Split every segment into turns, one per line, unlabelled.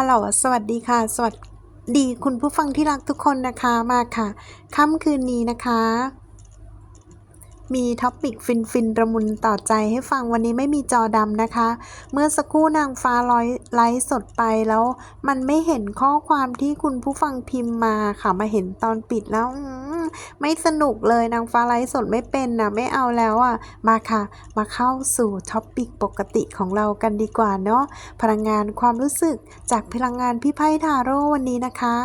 ฮัลโหลสวัสดีค่ะ สวัสดีคุณผู้ฟังที่รักทุกคนนะคะมาค่ะ ค่ำคืนนี้นะคะ มีท็อปิกฟินฟินๆระมุนต่อใจให้ฟังวันนี้ไม่มีจอดำนะคะ เมื่อสักครู่นางฟ้าร้อยไลฟ์สดไปแล้ว มันไม่เห็นข้อความที่คุณผู้ฟังพิมพ์มาค่ะมาเห็นตอนปิดแล้วมไม่สนุกเลยนางฟ้าไลฟ์สดไม่เป็นนะไม่เอาแล้วอะมาค่ะ มาเข้าสู่ท็อปิกปกติของเรากันดีกว่าเนาะพลังงานความรู้สึกจากพลังงานพี่ไพ่ทาโร่วันนี้นะคะ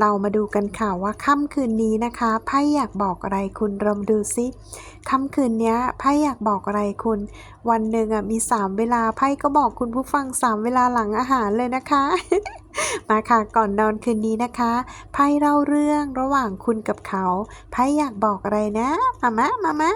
เรามาดูกันค่ะว่าค่ำคืนนี้นะคะไพ่อยากบอกอะไรคุณเรามาดูซิค่ำคืนนี้ไพ่อยากบอกอะไรคุณ วันหนึ่งอะมีสามเวลาไพ่ก็บอกคุณผู้ฟังสามเวลาหลังอาหารเลยนะคะ มาค่ะก่อนนอนคืนนี้นะคะไพ่เล่าเรื่องระหว่างคุณกับเขาไพ่อยากบอกอะไรนะมามะมามะ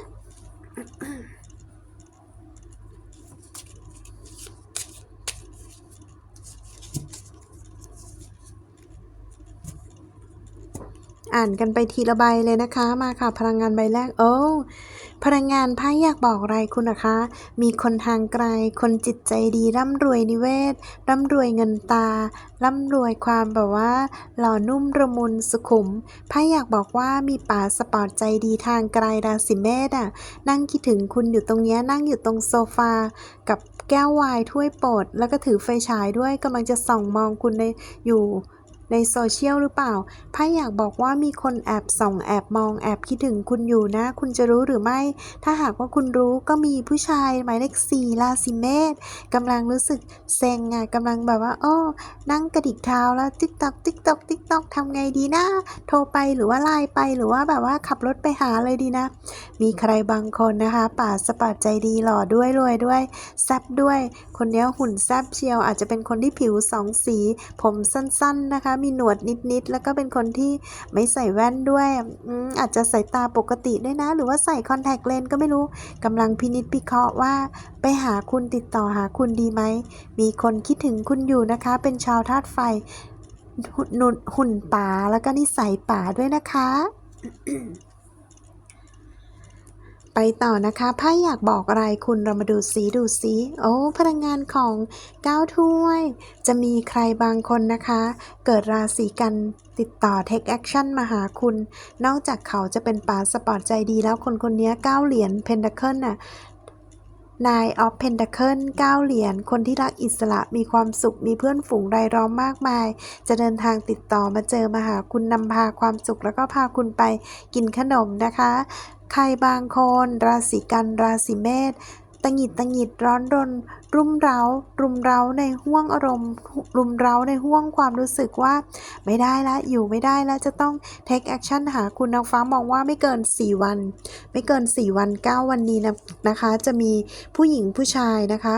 อ่านกันไปทีละใบเลยนะคะ มาค่ะ พลังงานใบแรก โอ้พลังงานไพ่อยากบอกอะไรคุณนะคะ มีคนทางไกล คนจิตใจดี ร่ำรวยนิเวศ ร่ำรวยเงินตา ร่ำรวยความแบบว่า หล่อนุ่มระมุนสุขุมไพ่อยากบอกว่ามีป๋าสปอร์ตใจดีทางไกลราศีเมษอะ นั่งคิดถึงคุณอยู่ตรงนี้นั่งอยู่ตรงโซฟา กับแก้วไวน์ถ้วยโปรดแล้วก็ถือไฟฉายด้วยกำลังจะส่องมองคุณในอยู่ ในโซเชียลหรือเปล่าไพ่อยากบอกว่ามีคนแอบส่องแอบมองแอบคิดถึงคุณอยู่นะ คุณจะรู้หรือไม่ ถ้าหากว่าคุณรู้ก็มีผู้ชายหมายเลขสี่ราศีเมษกำลังรู้สึกเซ็งไงกำลังแบบว่า โอ้ นั่งกระดิกเท้าแล้วติ๊กตอกติ๊กตอกติ๊กตอกทำไงดีนะ โทรไปหรือว่าไลน์ไปหรือว่าแบบว่าขับรถไปหาเลยดีนะ มีใครบางคนนะคะป่าสปอร์ตใจดีหล่อด้วยรวยด้วยแซบด้วย คนนี้หุ่นแซบเชียวอาจจะเป็นคนที่ผิวสองสี ผมสั้นๆนะคะมีหนวดนิดๆ แล้วก็เป็นคนที่ไม่ใส่แว่นด้วยอืมอาจจะสายตาปกติด้วยนะ หรือว่าใส่คอนแทคเลนส์ก็ไม่รู้กำลังพินิจพิเคราะห์ว่า ไปหาคุณติดต่อหาคุณดีไหม มีคนคิดถึงคุณอยู่นะคะ เป็นชาวธาตุไฟหุ่นหุ่นป่าแล้วก็นิสัยป่าด้วยนะคะ ไปต่อนะคะไพ่อยากบอกอะไรคุณเรามาดูสีดูสีโอ้พลังงานของเก้าถ้วย จะมีใครบางคนนะคะ เกิดราศีกันติดต่อ take action มาหาคุณ นอกจากเขาจะเป็นป่าสปอร์ตใจดีแล้วคนคนนี้เก้าเหรียญเพนท a เคิลน่ะ Nine of Pentacle 9เหรียญ คนที่รักอิสระมีความสุข มีเพื่อนฝูงรายล้อมมากมาย จะเดินทางติดต่อมาเจอมาหาคุณนำพาความสุขแล้วก็พาคุณไปกินขนมนะคะ ใครบางคน ราศีกัน ราศีเมษตังหงิดตังหงิดร้อนรนรุมเร้า รุมเร้าในห่วงอารมณ์ รุมเร้าในห่วงความรู้สึกว่า ไม่ได้ละอยู่ไม่ได้แล้วจะต้อง take action หาคุณนางฟ้ามองว่าไม่เกิน 4 วัน ไม่เกิน 4 วัน 9 วันนี้นะนะคะ จะมีผู้หญิงผู้ชายนะคะ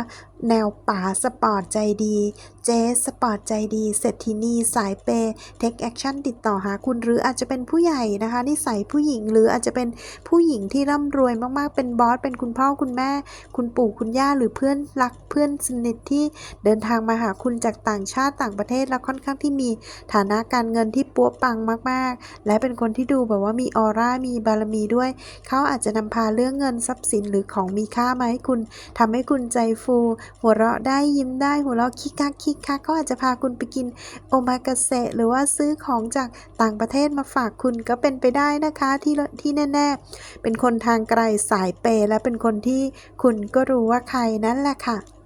แนวป่าสปอร์ตใจดี เจสสปอร์ตใจดีเศรษฐินีสายเปย์เทคแอคชั่นติดต่อหาคุณหรืออาจจะเป็นผู้ใหญ่นะคะนิสัยผู้หญิงหรืออาจจะเป็นผู้หญิงที่ร่ำรวยมากๆเป็นบอสเป็นคุณพ่อคุณแม่ คุณปู่คุณย่าหรือเพื่อนรักเพื่อนสนิทที่เดินทางมาหาคุณจากต่างชาติต่างประเทศและค่อนข้างที่มีฐานะการเงินที่ปัวปังมาก ๆ และเป็นคนที่ดูแบบว่ามีออร่ามีบารมีด้วย เขาอาจจะนำพาเรื่องเงินทรัพย์สินหรือของมีค่ามาให้คุณทำให้คุณใจฟู หัวเราะได้ยิ้มได้หัวเราะคิกคักคิกคักก็อาจจะพาคุณไปกินโอมากาเสะหรือว่าซื้อของจากต่างประเทศมาฝากคุณก็เป็นไปได้นะคะที่ที่แน่ ๆ เป็นคนทางไกลสายเปย์และเป็นคนที่คุณก็รู้ว่าใครนั่นแหละค่ะ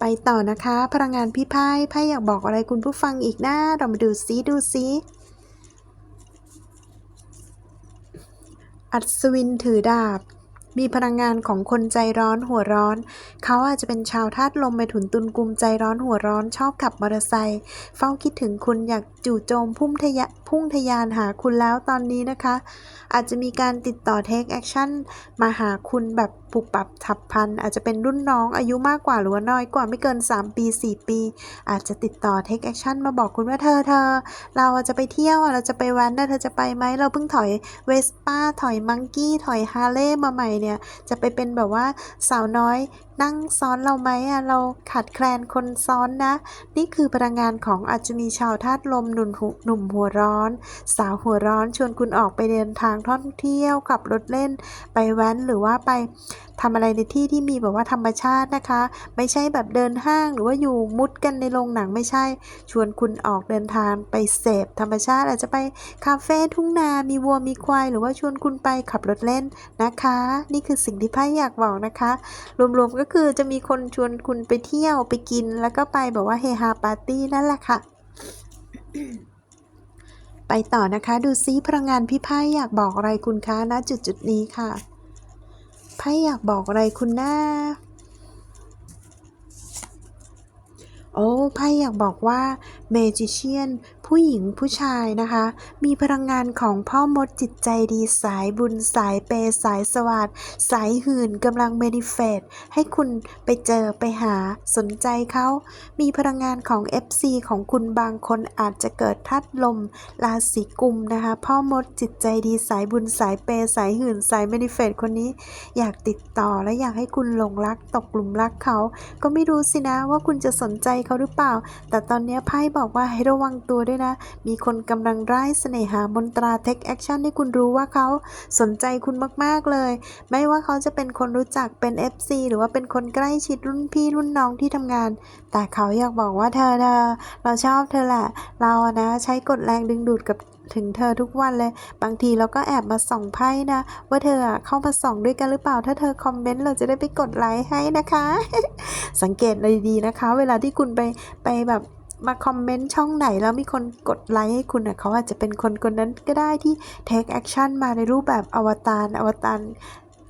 ไปต่อนะคะ พลังงานพี่ไพ่ไพ่อยากบอกอะไรคุณผู้ฟังอีกนะเรามาดูซิดูซิอัศวินถือดาบ มีพลังงานของคนใจร้อนหัวร้อน เขาอาจจะเป็นชาวธาตุลมไปถุนตุนกุมใจร้อนหัวร้อน ชอบขับมอเตอร์ไซค์เฝ้าคิดถึงคุณอยากจู่โจมพุ่งทะยะพุ่งทยานหาคุณแล้วตอนนี้นะคะ อาจจะมีการติดต่อ take action มาหาคุณแบบปุบปับฉับพัน อาจจะเป็นรุ่นน้องอายุมากกว่าหรือว่าน้อยกว่าไม่เกิน 3 ปี 4 ปี อาจจะติดต่อ take action มาบอกคุณว่าเธอเธอเราจะไปเที่ยวเราจะไปวันนะเธอจะไปไหมเราเพิ่งถอยเวสป้าถอยมังกี้ถอยฮาร์เลย์มาใหม่เนี่ยจะไปเป็นแบบว่าสาวน้อย นั่งซ้อนเราไหมอะเราขาดแคลนคนซ้อนนะ นี่คือพลังงานของอาจจะมีชาวธาตุลมหนุ่มหัวหนุ่มหัวร้อน สาวหัวร้อนชวนคุณออกไปเดินทางท่องเที่ยวขับรถเล่น ไปแว้นหรือว่าไปทำอะไรในที่ที่มีแบบว่าธรรมชาตินะคะ ไม่ใช่แบบเดินห้างหรือว่าอยู่มุดกันในโรงหนังไม่ใช่ ชวนคุณออกเดินทางไปเสพธรรมชาติอาจจะไปคาเฟ่ทุ่งนา มีวัวมีควายหรือว่าชวนคุณไปขับรถเล่นนะคะ นี่คือสิ่งที่ไพ่อยากบอกนะคะ รวมๆก็คือจะมีคนชวนคุณไปเที่ยวไปกิน แล้วก็ไปแบบว่าเฮฮาปาร์ตี้นั่นแหละค่ะ ไปต่อนะคะ ดูซิพลังงานพี่ไพ่อยากบอกอะไรคุณคะณจุดจุดนี้ค่ะไพ่อยากบอกอะไรคุณหนะโอ้ไพ่อยากบอกว่าเมจิเชียน ผู้หญิงผู้ชายนะคะ มีพลังงานของพ่อมดจิตใจดีสายบุญสายเปย์สายสวัสดสายหื่นกำลังเมนิเฟตให้คุณไปเจอไปหาสนใจเขา มีพลังงานของ FC ของคุณบางคนอาจจะเกิดทัดลมราศีกุมนะคะ พ่อมดจิตใจดีสายบุญสายเปย์สายหื่นสายเมนิเฟตคนนี้อยากติดต่อและอยากให้คุณหลงรักตกหลุมรักเขา ก็ไม่รู้สินะว่าคุณจะสนใจเขาหรือเปล่า แต่ตอนนี้ไพ่บอกว่าให้ระวังตัวด้วยนะ มีคนกำลังไร้เสน่หามนตราเทคแอคชั่นให้คุณรู้ว่าเขาสนใจคุณมากๆเลย ไม่ว่าเขาจะเป็นคนรู้จักเป็น FC หรือว่าเป็นคนใกล้ชิดรุ่นพี่รุ่นน้องที่ทำงาน แต่เขาอยากบอกว่าเธอเธอเราชอบเธอแหละ เราอะนะใช้กดแรงดึงดูดกับถึงเธอทุกวันเลย บางทีเราก็แอบมาส่องไพ่นะ ว่าเธออะเข้ามาส่องด้วยกันหรือเปล่า ถ้าเธอคอมเมนต์เราจะได้ไปกดไลค์ให้นะคะ สังเกตเลยดีนะคะ เวลาที่คุณไปไปแบบ มาคอมเมนต์ช่องไหนแล้วมีคนกดไลค์ให้คุณอะเขาอาจจะเป็นคนคนนั้นก็ได้ที่ take action มาในรูปแบบอวตารอวตาร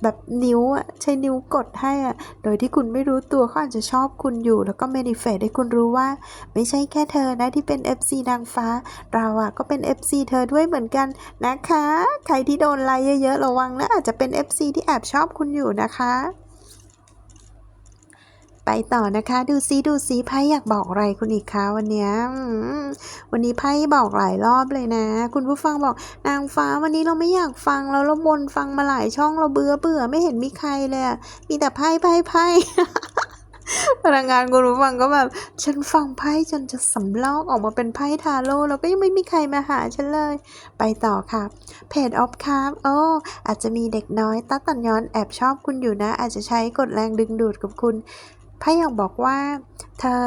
แบบนิ้วอะใช้นิ้วกดให้อะโดยที่คุณไม่รู้ตัวเขาอาจจะชอบคุณอยู่ แล้วก็ manifest ให้คุณรู้ว่า ไม่ใช่แค่เธอนะที่เป็น FC นางฟ้า เราอะก็เป็น FC เธอด้วยเหมือนกันนะคะ ใครที่โดนไลค์เยอะๆระวังนะอาจจะเป็น FC ที่แอบชอบคุณอยู่นะคะ ไปต่อนะคะ ดูซิดูซิไพ่อยากบอกอะไรคุณอีกคะวันนี้วันนี้ไพ่บอกหลายรอบเลยนะ คุณผู้ฟังบอกนางฟ้าวันนี้เราไม่อยากฟังแล้วเราวนฟังมาหลายช่องเราเบื่อเบื่อไม่เห็นมีใครเลยมีแต่ไพ่ไพ่ไพ่พลังงานคุณผู้ฟังก็แบบฉันฟังไพ่จนจะสำลอกออกมาเป็นไพ่ทาโร่แล้วก็ยังไม่มีใครมาหาฉันเลย ไปต่อค่ะเพจออฟคาร์โอ้อาจจะมีเด็กน้อยตัดตันย้อนแอบชอบคุณอยู่นะ อาจจะใช้กดแรงดึงดูดกับคุณ ไพ่อยากบอกว่า เธอ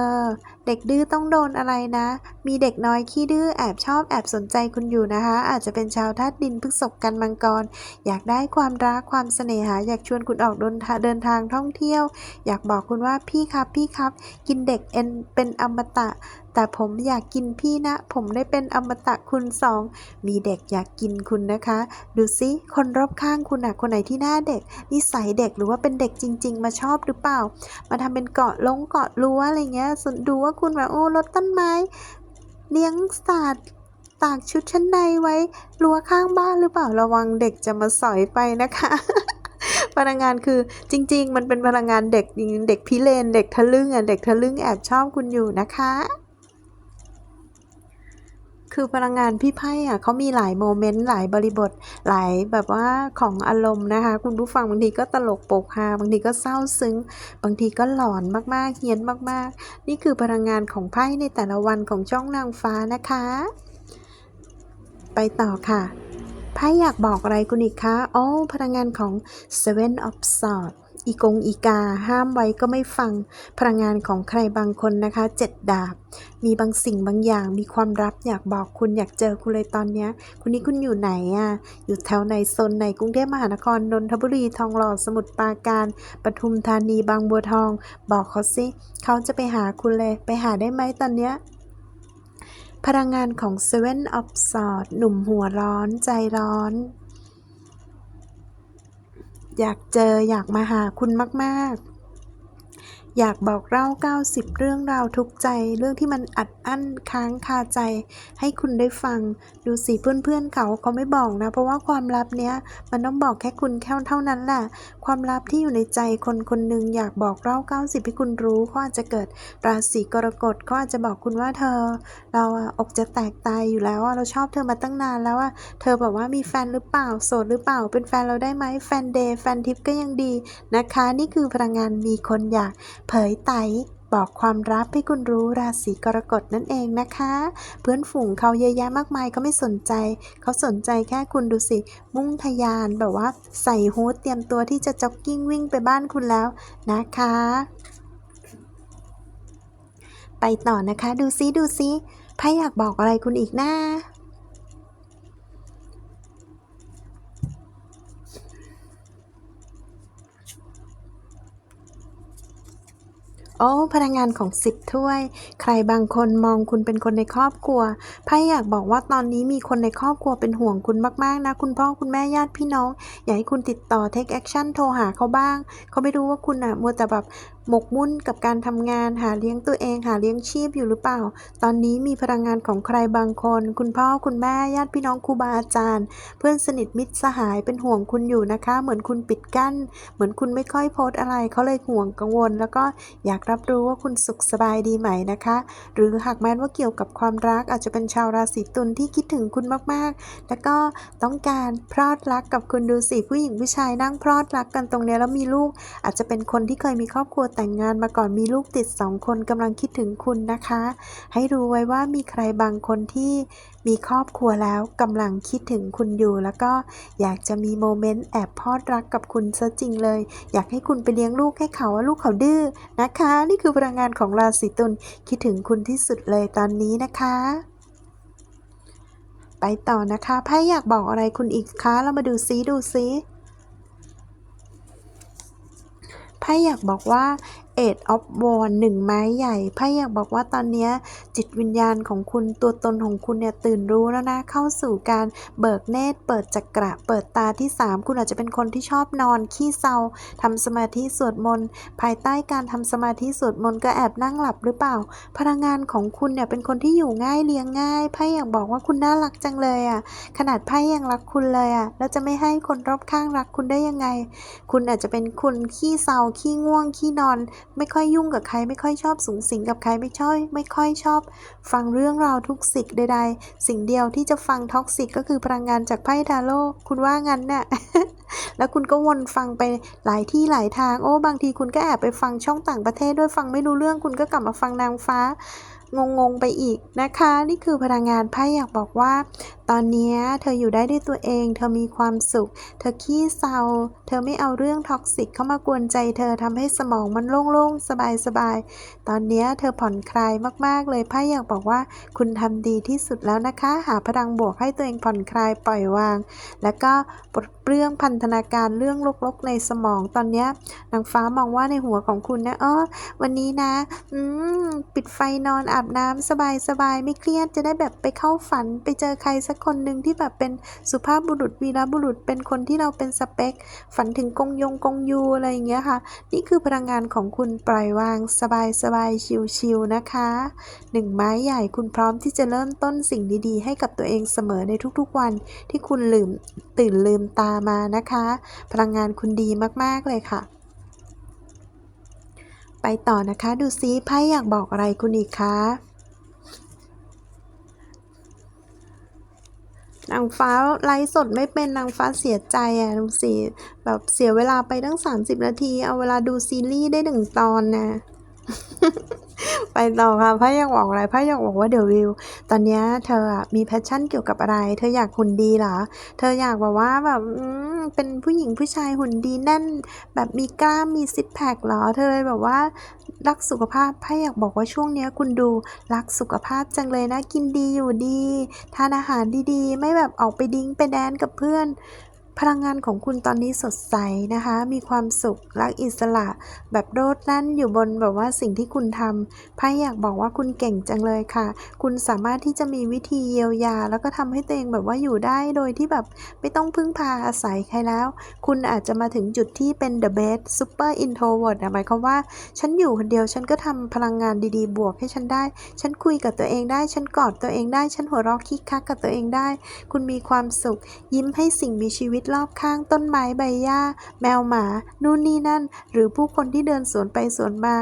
เด็กดื้อต้องโดนอะไรนะ มีเด็กน้อยขี้ดื้อแอบชอบแอบสนใจคุณอยู่นะคะ อาจจะเป็นชาวธาตุดินพฤษภกันมังกร อยากได้ความรักความเสน่หา อยากชวนคุณออกเดินเดินทางท่องเที่ยว อยากบอกคุณว่าพี่ครับพี่ครับ กินเด็กเอ็นเป็นอมตะ แต่ผมอยากกินพี่นะ ผมได้เป็นอมตะคุณสอง มีเด็กอยากกินคุณนะคะ ดูซิ คนรอบข้างคุณอะคนไหนที่หน้าเด็ก นิสัยเด็กหรือว่าเป็นเด็กจริง ๆ มาชอบหรือเปล่า มาทำเป็นเกาะลงเกาะรั้วอะไรเงี้ยสดูว่าคุณแบบโอ้รถต้นไม้ เลี้ยงสัตว์ตากชุดชั้นในไว้รั้วข้างบ้านหรือเปล่าระวังเด็กจะมาสอยไปนะคะพลังงานคือจริง ๆ มันเป็นพลังงานเด็กจริงเด็กพิเรนเด็กทะลึ่งอะเด็กทะลึ่งแอบชอบคุณอยู่นะคะ คือพลังงานพี่ไพ่อะเขามีหลายโมเมนต์หลายบริบท หลายแบบว่าของอารมณ์นะคะ คุณผู้ฟังบางทีก็ตลกโปกฮาบางทีก็เศร้าซึ้ง บางทีก็หลอนมากๆเฮี้ยนมากๆ นี่คือพลังงานของไพ่ในแต่ละวันของช่องนางฟ้านะคะ ไปต่อค่ะไพ่อยากบอกอะไรคุณอีกคะโอ๋อพลังงานของ Seven of Swords อีกงอีกา ห้ามไว้ก็ไม่ฟัง พลังงานของใครบางคนนะคะเจ็ดดาบ มีบางสิ่งบางอย่าง มีความลับอยากบอกคุณอยากเจอคุณเลยตอนเนี้ย คุณนี่คุณอยู่ไหนอะ่ะ อยู่แถวไหนโซนไหนกรุงเทพมหานครนนทบุรีทองหล่อสมุทรปราการปทุมธานีบางบัวทอง บอกเขาสิเขาจะไปหาคุณเลย ไปหาได้ไหมตอนเนี้ยพลังงานของ Seven of Swords หนุ่มหัวร้อนใจร้อน อยากเจออยากมาหาคุณมาก ๆ อยากบอกเล่า 90 เรื่องราวทุกใจ เรื่องที่มันอัดอั้นค้างคาใจ ให้คุณได้ฟัง ดูสิเพื่อนๆเขาเขาไม่บอกนะ เพราะว่าความลับเนี้ยมันต้องบอกแค่คุณแค่เท่านั้นแหละ ความลับที่อยู่ในใจคนคนหนึ่งอยากบอกเล่า 90 ให้คุณรู้เขาอาจจะเกิดราศีกรกฎเขาอาจจะบอกคุณว่าเธอ เราอะอกจะแตกตายอยู่แล้วเราชอบเธอมาตั้งนานแล้วอะเธอแบบว่ามีแฟนหรือเปล่าโสดหรือเปล่าเป็นแฟนเราได้ไหมแฟนเดย์แฟนทิปก็ยังดีนะคะ นี่คือพลังงานมีคนอยากเผยไตบอกความลับให้คุณรู้ราศีกรกฎนั่นเองนะคะ เพื่อนฝูงเขาเยอะแยะมากมายเขาไม่สนใจ เขาสนใจแค่คุณดูสิ มุ่งทะยานแบบว่า ใส่ฮู้ดเตรียมตัวที่จะจ็อกกิ้งวิ่งไปบ้านคุณแล้วนะคะ ไปต่อนะคะ ดูซิดูซิไพ่อยากบอกอะไรคุณอีกนะ โอ้ พลังงานของสิบถ้วย ใครบางคนมองคุณเป็นคนในครอบครัวไพ่อยากบอกว่าตอนนี้มีคนในครอบครัวเป็นห่วงคุณมากๆนะ คุณพ่อคุณแม่ญาติพี่น้อง อยากให้คุณติดต่อ take action โทรหาเขาบ้าง เขาไม่รู้ว่าคุณอะมัวแต่แบบหมกมุ่นกับการทำงานหาเลี้ยงตัวเองหาเลี้ยงชีพอยู่หรือเปล่า ตอนนี้มีพลังงานของใครบางคน คุณพ่อคุณแม่ญาติพี่น้องครูบาอาจารย์ เพื่อนสนิทมิตรสหายเป็นห่วงคุณอยู่นะคะ เหมือนคุณปิดกั้น เหมือนคุณไม่ค่อยโพสอะไรเขาเลยห่วงกังวล แล้วก็อยากรับรู้ว่าคุณสุขสบายดีไหมนะคะ หรือหากแม้ว่าเกี่ยวกับความรักอาจจะเป็นชาวราศีตุลที่คิดถึงคุณมากๆ แล้วก็ต้องการพลอดรักกับคุณดูสิผู้หญิงผู้ชายนั่งพลอดรักกันตรงเนี้ยแล้วมีลูกอาจจะเป็นคนที่เคยมีครอบครัวแต่งงานมาก่อนมีลูกติดสองคนกำลังคิดถึงคุณนะคะ ให้รู้ไว้ว่ามีใครบางคนที่มีครอบครัวแล้วกำลังคิดถึงคุณอยู่ แล้วก็อยากจะมีโมเมนต์แอบพอดรักกับคุณซะจริงเลย อยากให้คุณไปเลี้ยงลูกให้เขาว่าลูกเขาดื้อนะคะ นี่คือพลังงานของราศีตุลคิดถึงคุณที่สุดเลยตอนนี้นะคะไปต่อนะคะไพ่อยากบอกอะไรคุณอีกคะ เรามาดูซิดูซิไพ่ อยากบอกว่า Eight of Wands หนึ่งไม้ใหญ่ไพ่อยากบอกว่าตอนนี้จิตวิญญาณของคุณตัวตนของคุณเนี่ยตื่นรู้แล้วนะ เข้าสู่การเบิกเนตรเปิดจักระเปิดตาที่ 3 คุณอาจจะเป็นคนที่ชอบนอน ขี้เศร้าทำสมาธิสวดมนต์ภายใต้การทำสมาธิสวดมนต์ก็แอบนั่งหลับหรือเปล่า พลังงานของคุณเนี่ยเป็นคนที่อยู่ง่ายเลี้ยงง่ายไพ่อยากบอกว่าคุณน่ารักจังเลยอะขนาดไพ่ยังรักคุณเลยอะแล้วจะไม่ให้คนรอบข้างรักคุณได้ยังไง คุณอาจจะเป็นคุณขี้เศร้าขี้ง่วงขี้นอนไม่ค่อยยุ่งกับใคร ไม่ค่อยชอบสูงสิงกับใครไม่ชอบไม่ค่อยชอบ ฟังเรื่องราวทุกสิกใดๆ สิ่งเดียวที่จะฟังท็อกซิกก็คือพลังงานจากไพ่ทาโร่คุณว่างั้นเนี่ยแล้วคุณก็วนฟังไปหลายที่หลายทาง โอ้บางทีคุณก็แอบไปฟังช่องต่างประเทศด้วยฟังไม่รู้เรื่องคุณก็กลับมาฟังนางฟ้างงๆไปอีกนะคะ นี่คือพลังงานไพ่อยากบอกว่า ตอนนี้เธออยู่ได้ด้วยตัวเอง เธอมีความสุข เธอขี้เศร้า เธอไม่เอาเรื่องท็อกซิกเข้ามากวนใจ เธอทำให้สมองมันโล่งๆ สบายๆ ตอนนี้เธอผ่อนคลายมากๆเลยไพ่อยากบอกว่า คุณทำดีที่สุดแล้วนะคะ หาพลังบวกให้ตัวเองผ่อนคลายปล่อยวาง แล้วก็ปลดเปลื้องพันธนาการเรื่องลกๆ ในสมองตอนนี้นางฟ้ามองว่าในหัวของคุณนะเออวันนี้นะ อืมปิดไฟนอนอาบน้ำสบายๆไม่เครียดจะได้แบบไปเข้าฝันไปเจอใครสักคนหนึ่งที่แบบเป็นสุภาพบุรุษวีรบุรุษ เป็นคนที่เราเป็นสเปค ฝันถึงกงยงกงยูอะไรอย่างเงี้ยค่ะ นี่คือพลังงานของคุณปล่อยวางสบายๆชิลๆนะคะหนึ่งไม้ใหญ่คุณพร้อมที่จะเริ่มต้นสิ่งดีๆ ให้กับตัวเองเสมอในทุกๆวันที่คุณลืมตื่นลืมตามานะคะ พลังงานคุณดีมากๆเลยค่ะไปต่อนะคะ ดูซิไพ่อยากบอกอะไรคุณอีกคะ นางฟ้าไลฟ์สดไม่เป็นนางฟ้าเสียใจอะดูสิแบบเสียเวลาไปตั้ง 30 นาที เอาเวลาดูซีรีส์ได้หนึ่งตอนนะ ไปต่อค่ะไพ่อยากบอกอะไรไพ่อยากบอกว่าเดี๋ยววิว ตอนนี้เธอมีแพชชั่นเกี่ยวกับอะไร เธออยากหุ่นดีเหรอ เธออยากแบบว่าแบบเป็นผู้หญิงผู้ชายหุ่นดีแน่น แบบมีกล้ามมีซิกแพคเหรอ เธอเลยแบบว่ารักสุขภาพไพ่อยากบอกว่าช่วงนี้คุณดูรักสุขภาพจังเลยนะ กินดีอยู่ดี ทานอาหารดีๆ ไม่แบบออกไปดิ้งไปแดนกับเพื่อน พลังงานของคุณตอนนี้สดใสนะคะ มีความสุขรักอิสระ แบบโรดแล่นอยู่บนแบบว่าสิ่งที่คุณทำไพ่อยากบอกว่าคุณเก่งจังเลยค่ะ คุณสามารถที่จะมีวิธีเยียวยา แล้วก็ทำให้ตัวเองแบบว่าอยู่ได้โดยที่แบบไม่ต้องพึ่งพาอาศัยใครแล้ว คุณอาจจะมาถึงจุดที่เป็น the best super introvert หมายความว่า ฉันอยู่คนเดียวฉันก็ทำพลังงานดีๆ บวกให้ฉันได้ ฉันคุยกับตัวเองได้ ฉันกอดตัวเองได้ ฉันหัวเราะคิกคักกับตัวเองได้ คุณมีความสุข ยิ้มให้สิ่งมีชีวิตรอบข้างต้นไม้ใบหญ้า แมวหมา นู่นนี่นั่น หรือผู้คนที่เดินสวนไปสวนมา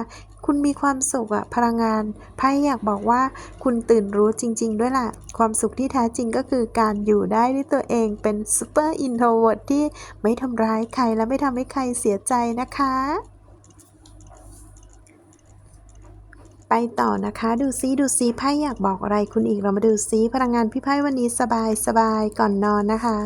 คุณมีความสุขอะพลังงานไพ่อยากบอกว่า คุณตื่นรู้จริง ๆ ด้วยล่ะ ความสุขที่แท้จริงก็คือการอยู่ได้ด้วยตัวเองเป็นซูเปอร์อินโทรเวิร์ดที่ไม่ทำร้ายใครและไม่ทำให้ใครเสียใจนะคะไปต่อนะคะ ดูซิดูซิไพ่อยากบอกอะไรคุณอีกเรามาดูซิพลังงานพี่ไพ่วันนี้สบายสบายก่อนนอนนะคะ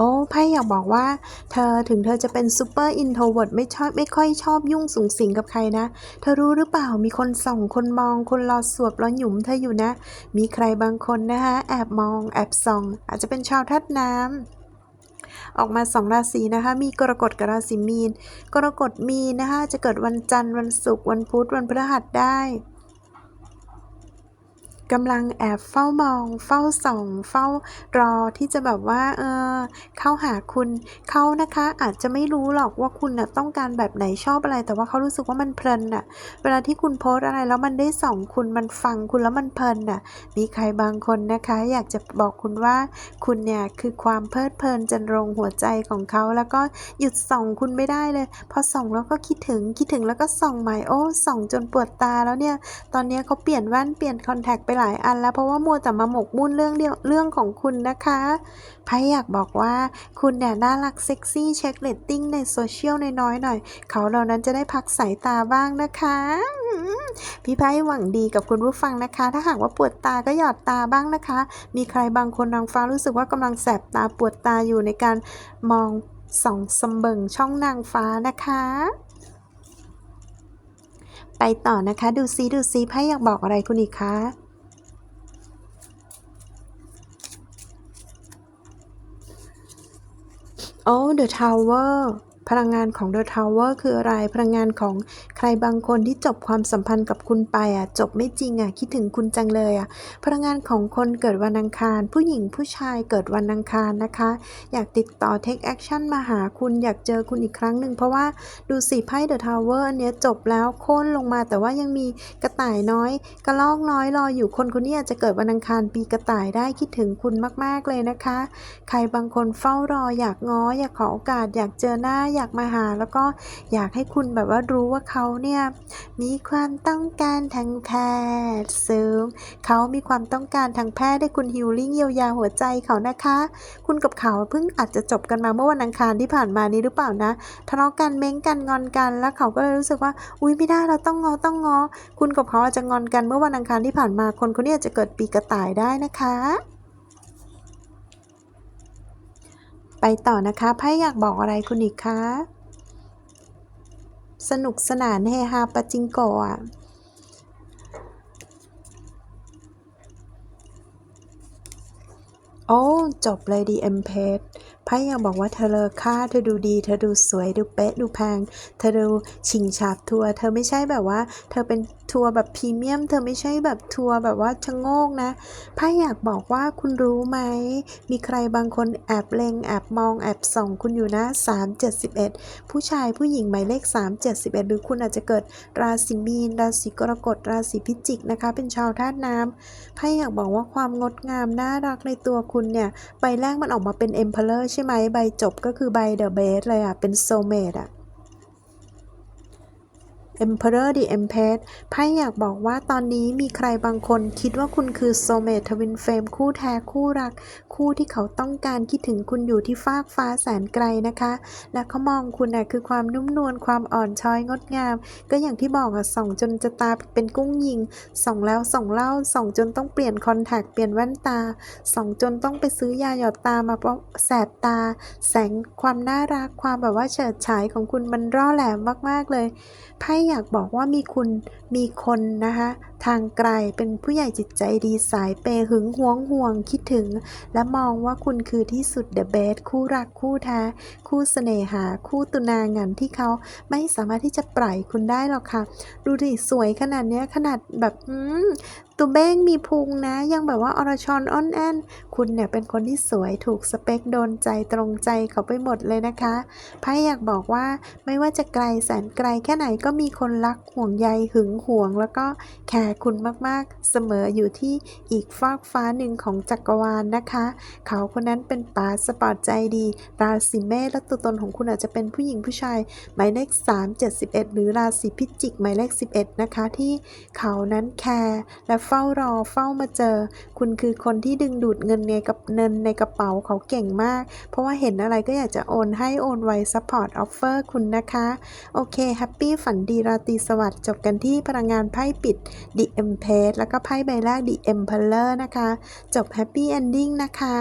อ้ไพ่อยากบอกว่า เธอถึงเธอจะเป็นซูเปอร์อินโทรเวิร์ดไม่ชอบไม่ค่อยชอบยุ่งสุงสิงกับใครนะ เธอรู้หรือเปล่ามีคนส่องคนมองคนรอสวบรอหยุมเธออยู่นะ มีใครบางคนนะคะแอบมองแอบส่อง อาจจะเป็นชาวธาตุน้ำออกมาสองราศีนะคะ มีกรกฎกับราศีมีน กรกฎมีนนะคะ จะเกิดวันจันทร์วันศุกร์วันพุธวันพฤหัสได้ กำลังแอบเฝ้ามอง เฝ้าส่อง เฝ้ารอที่จะแบบว่า เออ เข้าหาคุณเขานะคะ อาจจะไม่รู้หรอกว่าคุณน่ะต้องการแบบไหนชอบอะไร แต่ว่าเขารู้สึกว่ามันเพลินน่ะ เวลาที่คุณโพสอะไรแล้วมันได้ส่องคุณมันฟังคุณแล้วมันเพลินน่ะ มีใครบางคนนะคะ อยากจะบอกคุณว่าคุณเนี่ยคือความเพลิดเพลินจันรงหัวใจของเขาแล้วก็หยุดส่องคุณไม่ได้เลย พอส่องแล้วก็คิดถึงคิดถึงแล้วก็ส่องใหม่โอ้ส่องจนปวดตาแล้วเนี่ย ตอนนี้เขาเปลี่ยนแว่นเปลี่ยนคอนแทคไปหลายอันแล้วเพราะว่ามัวแต่มาหมกมุ่นเรื่องเดียวเรื่องของคุณนะคะไพ่อยากบอกว่าคุณเนี่ยน่ารักเซ็กซี่เช็คเลตติ้งในโซเชียลน้อยๆหน่อย เขาเหล่านั้นจะได้พักสายตาบ้างนะคะพี่ไพ่หวังดีกับคุณผู้ฟังนะคะ ถ้าหากว่าปวดตาก็หยอดตาบ้างนะคะ มีใครบางคนนางฟ้ารู้สึกว่ากำลังแสบตาปวดตาอยู่ในการมองส่องสมเบิงช่องนางฟ้านะคะไปต่อนะคะ ดูซิดูซิไพ่อยากบอกอะไรคุณอีกคะ all the tower. พลังงานของ The Tower คืออะไร พลังงานของใครบางคนที่จบความสัมพันธ์กับคุณไปอะ จบไม่จริงอะ คิดถึงคุณจังเลยอะ พลังงานของคนเกิดวันอังคาร ผู้หญิงผู้ชายเกิดวันอังคารนะคะ อยากติดต่อ take action มาหาคุณอยากเจอคุณอีกครั้งหนึ่ง เพราะว่าดูสิไพ่ The Tower อันเนี้ยจบแล้วโค่นลงมา แต่ว่ายังมีกระต่ายน้อย กระลอกน้อยรออยู่คนคนนี้อาจจะเกิดวันอังคารปีกระต่ายได้คิดถึงคุณมาก ๆเลยนะคะ ใครบางคนเฝ้ารออยากง้ออยากขอโอกาสอยากเจอหน้าอยยากมาหา แล้วก็อยากให้คุณแบบว่ารู้ว่าเขาเนี่ยมีความต้องการทางแพทย์สูงเขามีความต้องการทางแพทย์ให้คุณฮิลลิ่งเยียวยาหัวใจเขานะคะ คุณกับเขาเพิ่งอาจจะจบกันมาเมื่อวันอังคารที่ผ่านมานี้หรือเปล่านะทะเลาะกันเม้งกันงอนกันแล้วเขาก็เลยรู้สึกว่า อุ้ยไม่ได้เราต้องงอต้องงอ คุณกับเขาอาจจะงอนกันเมื่อวันอังคารที่ผ่านมาคนคนนี้อาจจะเกิดปีกระต่ายได้นะคะ ไปต่อนะคะไพ่อยากบอกอะไรคุณอีกคะสนุกสนานเฮฮาปาจิงโกะอะโอ้ จบเลยดีเอ็มเพสไพ่ยังบอกว่าเธอเลอค่าเธอดูดี เธอดูสวยดูเป๊ะดูแพง เธอดูชิงฉาบทัวร์เธอไม่ใช่แบบว่า เธอเป็นทัวร์แบบพรีเมียม เธอไม่ใช่แบบทัวร์แบบว่าชะโงกนะไพ่อยากบอกว่าคุณรู้ไหม มีใครบางคนแอบเลงแอบมองแอบส่อง คุณอยู่นะ 371 ผู้ชายผู้หญิงหมายเลข 371 หรือคุณอาจจะเกิดราศีมีน ราศีกรกฎราศีพิจิกนะคะ เป็นชาวธาตุน้ำไพ่อยากบอกว่าความงดงามน่ารักในตัวคุณเนี่ยใบแรกมันออกมาเป็น Emperor ใช่ช่ไหมใบจบก็คือใบเดอะเบสเลยอะ เป็นโซเมดอะ Emperor the Empress ไพ่อยากบอกว่าตอนนี้มีใครบางคนคิดว่าคุณคือ Soulmate Twin Flame คู่แท้คู่รัก คู่ที่เขาต้องการคิดถึงคุณอยู่ที่ฟากฟ้าแสนไกลนะคะ และเขามองคุณน่ะคือความนุ่มนวลความอ่อนช้อยงดงาม ก็อย่างที่บอกอะส่องจนจะตาเป็นกุ้งยิงส่องแล้วส่องเล่าส่องจนต้องเปลี่ยนคอนแทคเปลี่ยนแว่นตาส่องจนต้องไปซื้อยาหยอดตามาเพราะแสบตา แสงความน่ารักความแบบว่าเฉิดฉายของคุณมันร่อแหลมมากๆเลยไพ่อยากบอกว่ามีคุณมีคนนะคะ ทางไกลเป็นผู้ใหญ่จิตใจดีสายเปย์หึงหวงห่วงคิดถึง และมองว่าคุณคือที่สุดเดอะเบสคู่รักคู่แท้ คู่เสน่หา คู่ตุนางันที่เขาไม่สามารถที่จะปล่อยคุณได้หรอกค่ะ ดูดิสวยขนาดเนี้ยขนาดแบบอืมตุเบ้งมีพุงนะยังแบบว่าอรชรอ้อนแอนคุณเนี่ยเป็นคนที่สวยถูกสเปคโดนใจตรงใจเขาไปหมดเลยนะคะไพ่อยากบอกว่าไม่ว่าจะไกลแสนไกลแค่ไหนก็มีคนรักห่วงใยหึงหวงแล้วก็แคร์คุณมากๆ เสมออยู่ที่อีกฟากฟ้าหนึ่งของจักรวาลนะคะ เขาคนนั้นเป็นป๋าสปอร์ตใจดี ราศีเมษและตัวตนของคุณอาจจะเป็นผู้หญิงผู้ชาย หมายเลข 3 71 หรือราศีพิจิก หมายเลข 11 นะคะ ที่เขานั้นแคร์และเฝ้ารอเฝ้ามาเจอ คุณคือคนที่ดึงดูดเงินในกับเงินในกระเป๋าเขาเก่งมาก เพราะว่าเห็นอะไรก็อยากจะโอนให้โอนไวซัพพอร์ตออฟเฟอร์คุณนะคะ โอเคแฮปปี้ฝันดีราตรีสวัสดิ์จบกันที่พลังงานไพ่ปิด The Empress แล้วก็ไพ่ใบแรก The Emperor นะคะ จบ Happy Ending นะคะ